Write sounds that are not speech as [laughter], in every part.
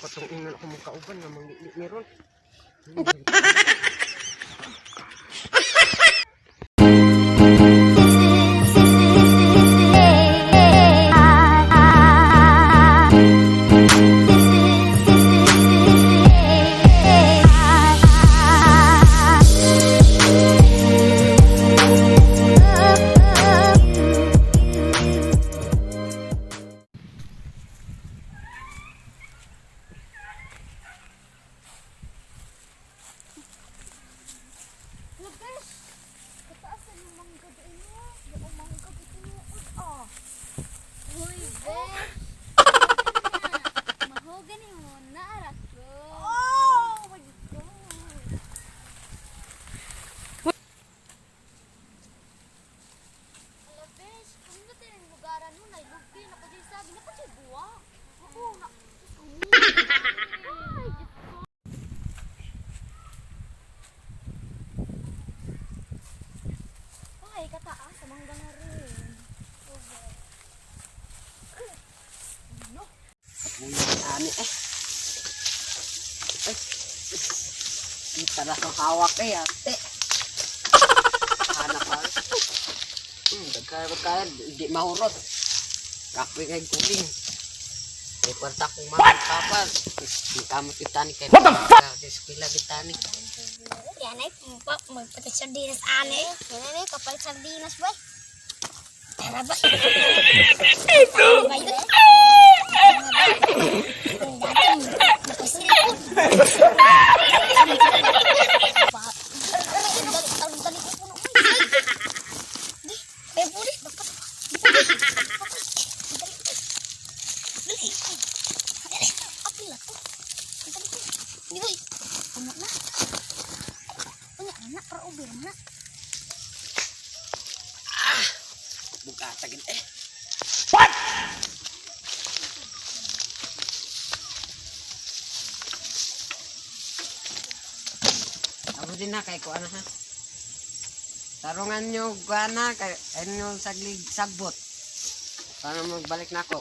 Patong ina ako mong kauban nga manglili meron. Ani eh. Ay. Kita na sa hawak eh ate. Hanap pa. Hmm, dagkaya dagkaya di mahurot. Kapoy kay kuling. Ay kwanta kong mga papa. Di kamo kita ni kay. What the fuck? Kila kita ni. Yan ay, magpatik sardinas ane. Yan ay, kapal sardinas boy. Tara ba? [laughs] Tara ba yun? Ang dating, nakasilipon. Ang dali ko puno. Di, may buli. Dapat. Dali. Dali. Apil na to. Ang dali ko. Di ba? Ano na? Punya anak para ubir na. Bugata gid eh. Din na kay ko ha. Tarungan nyo gana kay ano saglig sagbot. Para magbalik na ako.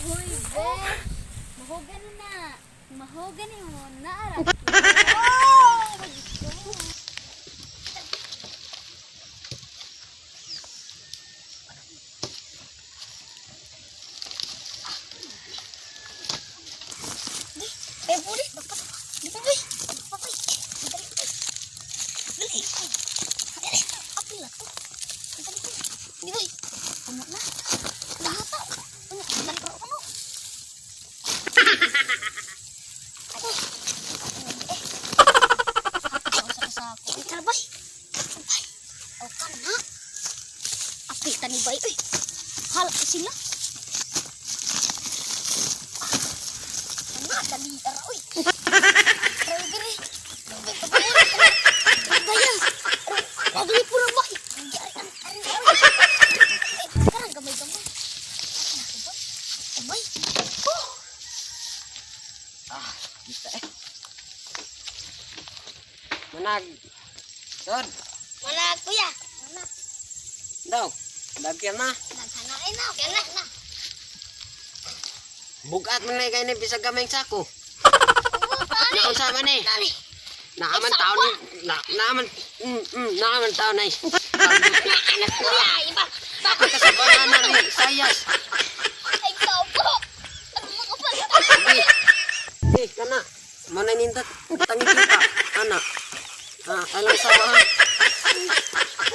Uy, bes. Mahogany na. Mahogany mo na. [laughs] Oh! my God. Di, eh, buli. Dapat. Di ba, boy? Papay. Dali. Dali. Dali. Apil na to. Dali. Di ba? Ano na? Lahat na. Ano? Dali ko ano? Ay. Eh. Ako sa kasako. Ay, tara, boy. Ay. O ka na. Apil ta ni bay. Uy. Halap ko sila. Ano? Dali. Tara, uy. Tara, gini. Tara, tara. Gaya. Lagi pura bay. Sekarang gamay-gamay. Gamay. Oh. Ah, kita eh. Manag. Son, Mana kuya? Mana? daw. Lagyan na. Nagsanain na. Kaya na. Na. Bugat man kay ni bisag gamay sako. Naon sa man eh. Naaman taon ni. Na, naaman. Mm, mm, naaman taon na. Anak kuya. Iba. Ako ka sa banana ni Sayas. Ay, ikaw po. Ano mo kapal? Di. Di, kana. Mana nindot. Tangi kita. Ana. Ah, alam sa?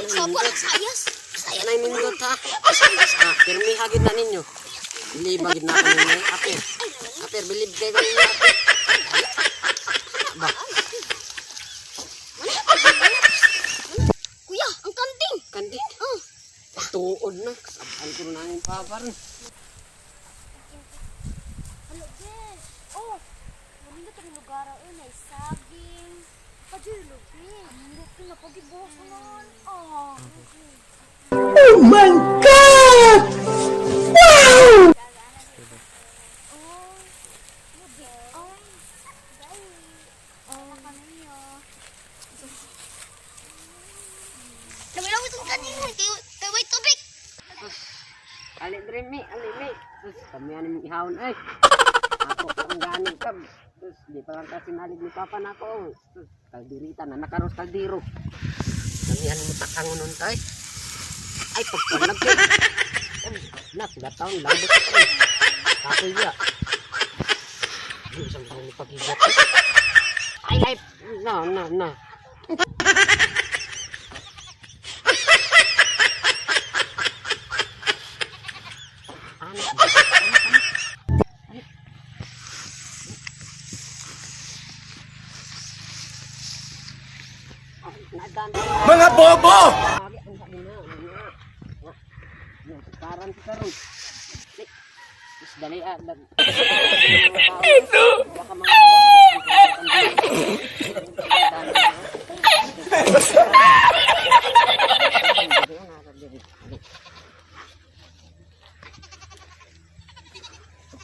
Ikaw po. Sayas. Sayas. Ana nindot ha. Ah, pirmi hagid na ninyo. Bilib hagid na kami ni Apir. Apir, bilib kayo ninyo Apir. Ba, Kuya, ang kanting. kandi. Oh. Tuod na. Sabahan ko na yung pabar. Hello, guys. Oh, wala na itong lugar ay may saging. Kajoy, lupi. Ang lupi na pag-ibuhok nun. Oh. My God! Wow! Oh, kaninyo. Lami-lami itong kanina. boy, tubig. Ali dre mi, ali mi. Kami ani ihawon ay. [laughs] Ako ko ganing kam. Sus, di pa lang kasi nalig ni papa na ako. Kaldirita na nakaros kaldiro. Kami ani mutakang nun tay. Ay pagkalag kay. Nak, gataon labot ko. Kapoy ya. Di isang taon ni pagigat. Ay, ay, na, na, na. Bobo! Karan sa karon. Is dali ah. Ito! Baka mga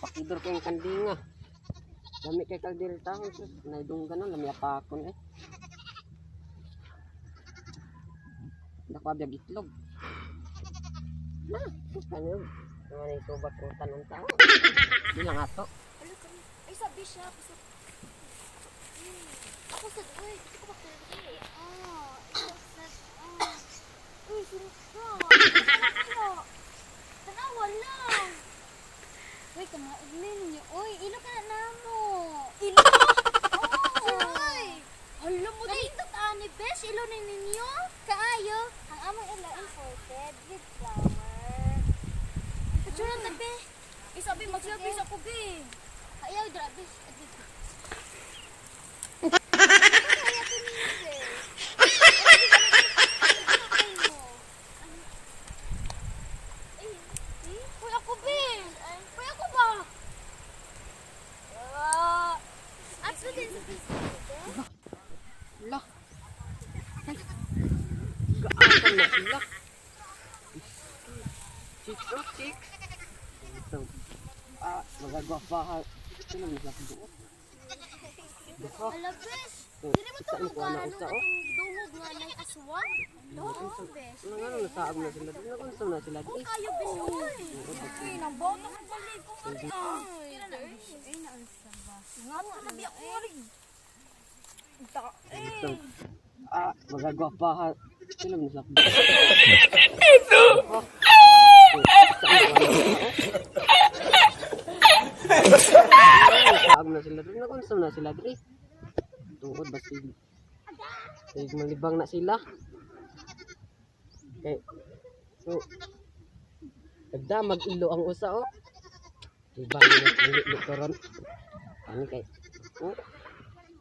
Pakidor kayong kandinga. Lami kay kaldiri taon. sus. Naidong ganon. Lami apakon eh. Nakabiyag itlog. Na, ano yun? Ano yung subat kong tanong tao? Di lang ato. Ay, sabi siya. Kasi... Hmm. Ako sa... Uy, gusto ko bakit Ah, ito sa... Ah. Uy, sinus ka. Ano? Tanawa lang. Uy, ninyo. Uy, ilo ka na namo. Ilo? Oo. Uy. Hala mo din. Nalindot ani, bes. Ilo na ninyo. Kaayo. Ang among ilo imported with flour. Picture na tabi. Isabi, mag-service ako, be. Ayaw, grabe. Kaya ko niyo, be. Uy, ako, be. Uy, ako ba? Ah, at sa din sa Facebook, La. Gaatan na sila. Oh, chicks. Ito. Ah, magagawa pa ha. Sino mo sa buo? Baka. Ala, bes. Dili mo to saan ko na magkano usa oh? katong dungog nga nay aswang? Oo, bes. Ano nga nung na sila? Ano kung na sila? Kung kayo, nang bono ko balik ko nga rin. Ay, ay, naansa ba? Nga mo, nabi ako nga rin. Ito. Ah, magagawa Ito! Oh, ko na oh? Sila. Ano kung saan na sila? Dre? Tungkod ba sila? Kaya malibang na sila. Kay, so, nagdamag ilo ang usa oh. Diba, nilili ko ron. Ano kay, oh,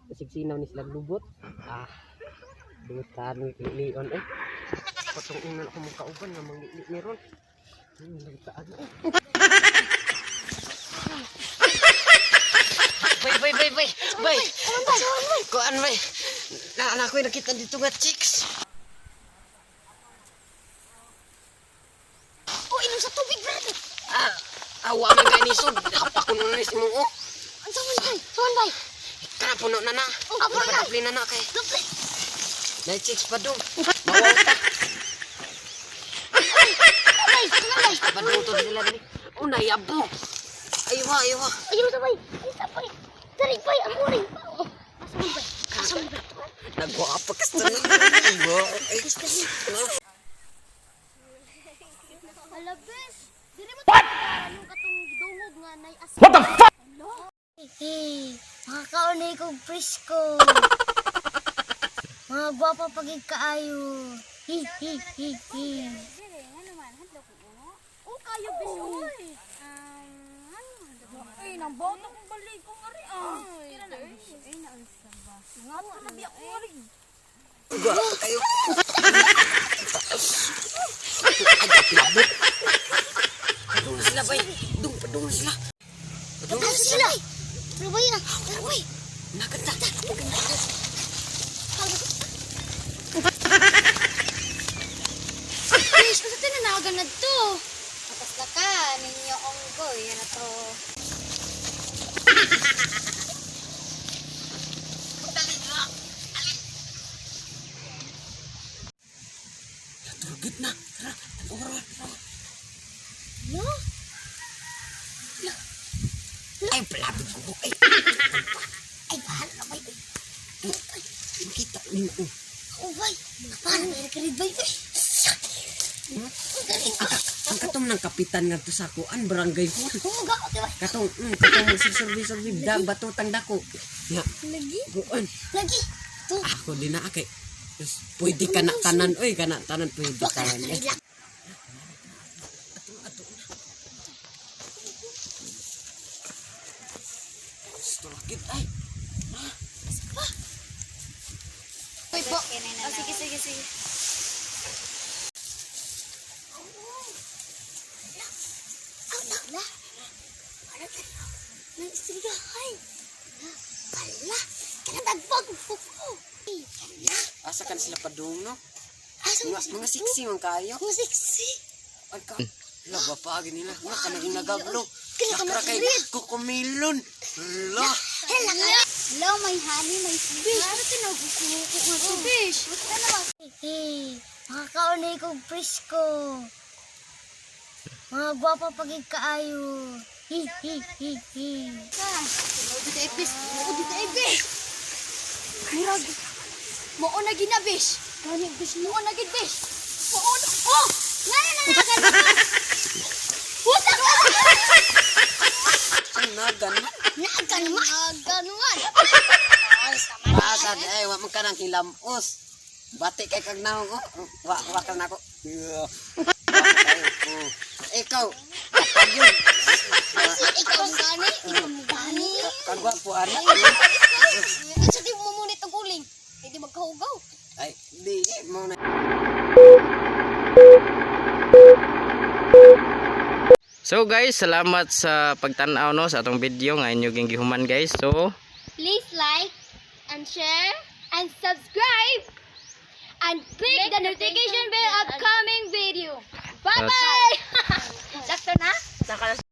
kasigsinaw ni sila lubot. Ah, butan ni lilion eh. Patong ina ako mong kauban nga manglili ni ron. Hmm, nagtaan eh. Bay, bay, bay, bay, bay. Ba? Ba? Kuan bay. Na na ko nakita dito nga chicks. Oh, inom sa tubig, brother. Ah, awa man kay ni sud. Hapak ko na si mo. Ang saman bay. Saman bay. Kana puno na na. Apo na. Padapli na na kay. Duple. Na chicks pa dong. Mawata. Bay, saman bay. Padung to sila diri. Una yabo. Aywa, aywa. Ayun sa bay. Ay, sa bay. Dari bay, ang muring. Oh, Asaman bay. Nagwapa ka sa nagwa. Ay, Ala, bes. Dili mo What? What the fuck? Hey, makakaunay kong presko. Mga gwapa pagig kaayo. Hi, hi, hi, hi. Oh, kayo bis, oy. Um, ano? Ay, nang boto kong balik kong ari, ah. Kira na, ay, naansa ba? Nga mo, nabi ako ari. Nagwa kayo. Padung na sila bay. Dung, padung na sila. Padung na Ano sila. sila? Ano ba yun? Ano ba yun? Na to. Tapos na ka, ninyo onggoy. Yan na to. Turgit na. Tara, No? Ay, palabi ko. Ay, [laughs] Ay, bahala ka, bay. makita niyo. oh. Oh, bay. Paano may nakarid, bay? Bay. Ang galing ka. Ang katong ng kapitan nga to sa barangay ko. Humuga ko, di ba? Katong, mm, katong magsisurvey-survey, da, batutang dako. Ya, Lagi. kuan. Lagi. To. Ako din na kay. Pwede ka na tanan, oy, ka na tanan, pwede ka na. Asa kan sila padung, no? Asa Mga, mga siksi man kayo. Mga siksi. Ay ka. Laba pa agin nila. Nga ka naging nagablo. Nakra kay kukumilon. Hala. Hello, Hello, may honey, may fish. Para ka nagkukuha ko sa fish. Basta naman. Hey, makakaunay kong fish ko. Mga gwapa pagig kaayo. Hi, hi, hi, hi. Ka, dito ay fish. Mo dito ay Murag. Mo na ginabish. Kani fish mo na gid fish. Mo na. Oh! Ngani na na. Puta ka! Nagan. Nagan ma. Nagan man. Asa ay wa man ka nang kilamos. Bati kay kag naong ko. Wa wa ka na ko. Yeah. Oh. Ikaw. Kapag yun. Ikaw gani. Ikaw gani. Kagwa po ari. Ang uling. Hindi magkahugaw. Ay, di mo na. So guys, salamat sa pagtanaw no sa atong video nga inyo ging gihuman guys. So, Please like and share and subscribe and click the notification bell upcoming video. Bye-bye! Sakto [laughs] na?